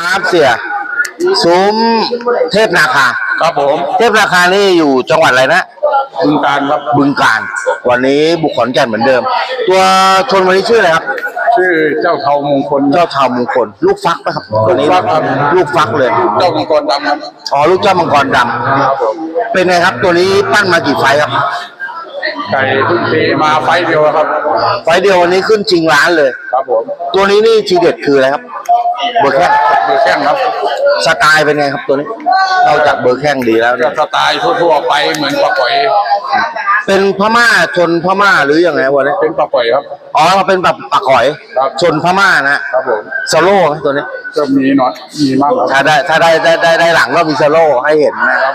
ครับเสียซุ้มเทพนาคา ครับผมเทพนาคานี่อยู่จังหวัดอะไรนะบึงการครับบึงการ วันนี้บุกขอนแก่นเหมือนเดิม ตัวชนวันนี้ชื่ออะไรครับ ชื่อเจ้าเทามงคลเจ้าชาวมงคล ลูกฟักไหมครับตัวนี้ลูกฟักครับลูกฟักเลย เจ้ามังกรดำครับอ๋อลูกเจ้ามังกรดำครับผมเป็นไงครับ ตัวนี้ปั้นมากี่ไฟท์ครับ ไก่เพิ่งตีมาไฟล์เดียวครับ ไฟท์เดียววันนี้ขึ้นชิงล้านเลย ครับผมตัวนี้นี่ทีเด็ดคืออะไรครับ เบอร์แข้งเบอร์แข้งครับสไตล์เป็นไงครับตัวนี้นอกจากเบอร์แข้งดีแล้วก็เนี่ยสไตล์ทั่วๆไปเหมือนปลาก๋อยเป็นพม่าชนพม่าหรือยังไงวันนี้เป็นปลาก๋อยครับอ๋อเป็นแบบปากหอยครับชนพม่านะครับผมสโลว์ไหมตัวนี้ก็มีหน่อยมีมากครับถ้าได้ถ้าได้ได้ได้ได้หลังก็มีสโลว์ให้เห็นนะครับ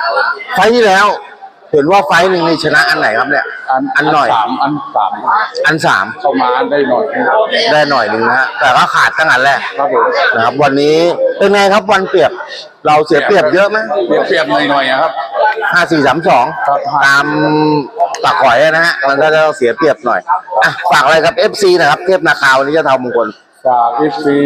ไฟล์ที่แล้ว เห็นว่าไฟล์หนึ่งนี่ชนะอันไหนครับเนี่ย อันหน่อย สามอันสามอันสามเข้ามาได้หน่อยได้หน่อยหนึ่งนะฮะแต่ก็ขาดตั้งอันแรกครับผมนะครับ วันนี้เป็นไงครับวันเปรียบ เราเสียเปรียบเยอะไหมเปรียบเทียบหน่อยๆนะครับ ห้าสี่สามสองครับ ตามปากหอยนะฮะมันก็จะเสียเปรียบหน่อยอะฝากอะไรกับ FC นะครับ เทพนาคาวันนี้จะทำมงคล จากอีฟี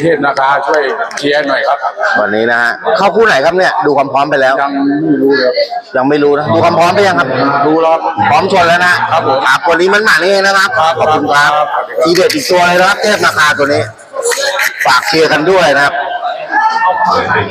เทพนาคาช่วยเชียร์หน่อยครับ วันนี้นะฮะเข้าคู่ไหนครับเนี่ยดูความพร้อมไปแล้ว ยังไม่รู้เลยครับ ยังไม่รู้นะดูความพร้อมไปยังครับรู้แล้วครับ พร้อมชนแล้วนะครับผมครับวันนี้มันหมานี่เองนะครับครับขอบคุณครับครับ ทีเด็ดอีกตัวเลยนะครับเทพนาคาตัวนี้ ฝากเชียร์กันด้วยนะครับ